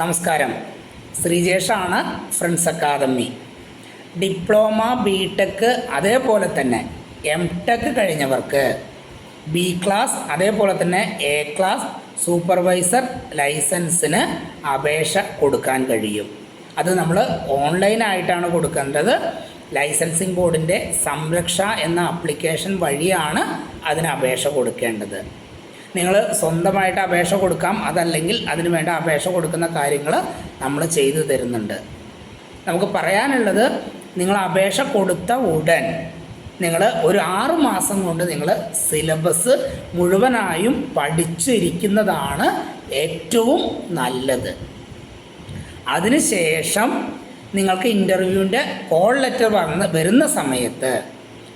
നമസ്കാരം. ശ്രീജേഷാണ് friends academy. Diploma B tech അതേപോലെ തന്നെ എം ടെക് കഴിഞ്ഞവർക്ക് ബി ക്ലാസ് അതേപോലെ തന്നെ എ ക്ലാസ് സൂപ്പർവൈസർ ലൈസൻസിന് അപേക്ഷ കൊടുക്കാൻ കഴിയും. അത് നമ്മൾ ഓൺലൈനായിട്ടാണ് കൊടുക്കേണ്ടത്. ലൈസൻസിംഗ് ബോർഡിന്റെ സംരക്ഷ എന്ന ആപ്ലിക്കേഷൻ വഴിയാണ് അതിന് അപേക്ഷ കൊടുക്കേണ്ടത്. നിങ്ങൾ സ്വന്തമായിട്ട് അപേക്ഷ കൊടുക്കാം അതല്ലെങ്കിൽ അതിന് വേണ്ട അപേക്ഷ കൊടുക്കുന്ന കാര്യങ്ങൾ നമ്മൾ ചെയ്തു തരുന്നുണ്ട്. നമുക്ക് പറയാനുള്ളത് നിങ്ങൾ അപേക്ഷ കൊടുത്ത ഉടൻ നിങ്ങൾ ഒരു ആറ് മാസം കൊണ്ട് നിങ്ങൾ സിലബസ് മുഴുവനായും പഠിച്ചിരിക്കുന്നതാണ് ഏറ്റവും നല്ലത്. അതിനുശേഷം നിങ്ങൾക്ക് ഇന്റർവ്യൂവിന്റെ കോൾ ലെറ്റർ വന്ന് വരുന്ന സമയത്ത്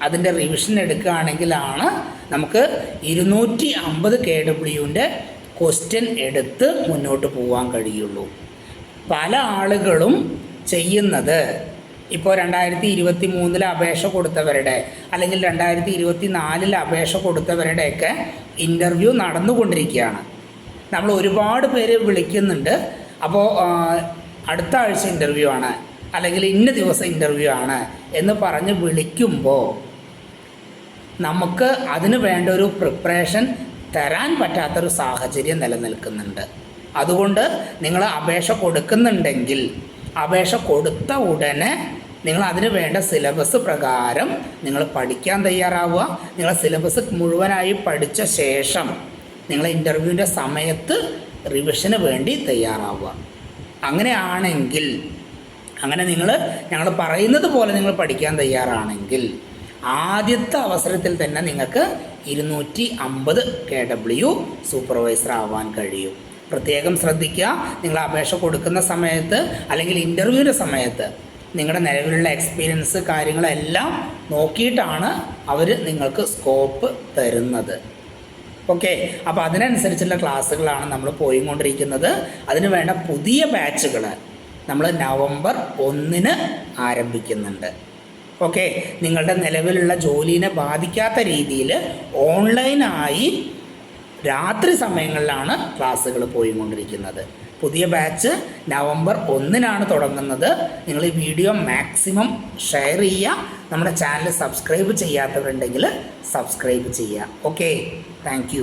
അതിന്റെ റിവിഷൻ എടുക്കുകയാണെങ്കിലാണ് നമുക്ക് ഇരുന്നൂറ്റി അമ്പത് കെ ഡബ്ല്യുവിന്റെ ക്വസ്റ്റ്യൻ എടുത്ത് മുന്നോട്ട് പോകാൻ കഴിയുള്ളൂ. പല ആളുകളും ചെയ്യുന്നത് ഇപ്പോൾ രണ്ടായിരത്തി ഇരുപത്തി മൂന്നിൽ അപേക്ഷ കൊടുത്തവരുടെ അല്ലെങ്കിൽ രണ്ടായിരത്തി ഇരുപത്തി നാലിൽ അപേക്ഷ കൊടുത്തവരുടെയൊക്കെ ഇന്റർവ്യൂ നടന്നുകൊണ്ടിരിക്കുകയാണ്. നമ്മൾ ഒരുപാട് പേര് വിളിക്കുന്നുണ്ട്. അപ്പോൾ അടുത്ത ആഴ്ച ഇന്റർവ്യൂ ആണ് അല്ലെങ്കിൽ ഇന്ന ദിവസം ഇന്റർവ്യൂ ആണ് എന്ന് പറഞ്ഞ് വിളിക്കുമ്പോൾ നമുക്ക് അതിന് വേണ്ട ഒരു പ്രിപ്പറേഷൻ തരാൻ പറ്റാത്തൊരു സാഹചര്യം നിലനിൽക്കുന്നുണ്ട്. അതുകൊണ്ട് നിങ്ങൾ അപേക്ഷ കൊടുക്കുന്നുണ്ടെങ്കിൽ അപേക്ഷ കൊടുത്ത ഉടനെ നിങ്ങൾ അതിന് വേണ്ട സിലബസ് പ്രകാരം നിങ്ങൾ പഠിക്കാൻ തയ്യാറാവുക. നിങ്ങൾ സിലബസ് മുഴുവനായി പഠിച്ച ശേഷം നിങ്ങൾ ഇന്റർവ്യൂവിന്റെ സമയത്ത് റിവിഷന് വേണ്ടി തയ്യാറാവുക. അങ്ങനെയാണെങ്കിൽ അങ്ങനെ നിങ്ങൾ ഞങ്ങൾ പറയുന്നത് പോലെ നിങ്ങൾ പഠിക്കാൻ തയ്യാറാണെങ്കിൽ ആദ്യത്തെ അവസരത്തിൽ തന്നെ നിങ്ങൾക്ക് ഇരുന്നൂറ്റി അമ്പത് കെ ഡബ്ല്യു സൂപ്പർവൈസർ ആവാൻ കഴിയും. പ്രത്യേകം ശ്രദ്ധിക്കുക നിങ്ങൾ അപേക്ഷ കൊടുക്കുന്ന സമയത്ത് അല്ലെങ്കിൽ ഇന്റർവ്യൂവിന്റെ സമയത്ത് നിങ്ങളുടെ നിലവിലുള്ള എക്സ്പീരിയൻസ് കാര്യങ്ങളെല്ലാം നോക്കിയിട്ടാണ് അവർ നിങ്ങൾക്ക് സ്കോപ്പ് തരുന്നത്. ഓക്കെ അപ്പോൾ അതിനനുസരിച്ചുള്ള ക്ലാസ്സുകളാണ് നമ്മൾ പോയിക്കൊണ്ടിരിക്കുന്നത്. അതിന് വേണ്ട പുതിയ ബാച്ചുകൾ നമ്മൾ നവംബർ ഒന്നിന് ആരംഭിക്കുന്നുണ്ട്. ഓക്കെ നിങ്ങളുടെ നിലവിലുള്ള ജോലിനെ ബാധിക്കാത്ത രീതിയിൽ ഓൺലൈനായി രാത്രി സമയങ്ങളിലാണ് ക്ലാസ്സുകൾ പോയിക്കൊണ്ടിരിക്കുന്നത്. പുതിയ ബാച്ച് നവംബർ ഒന്നിനാണ് തുടങ്ങുന്നത്. നിങ്ങൾ ഈ വീഡിയോ മാക്സിമം ഷെയർ ചെയ്യുക. നമ്മുടെ ചാനൽ സബ്സ്ക്രൈബ് ചെയ്യാത്തവരുണ്ടെങ്കിൽ സബ്സ്ക്രൈബ് ചെയ്യുക. Okay thank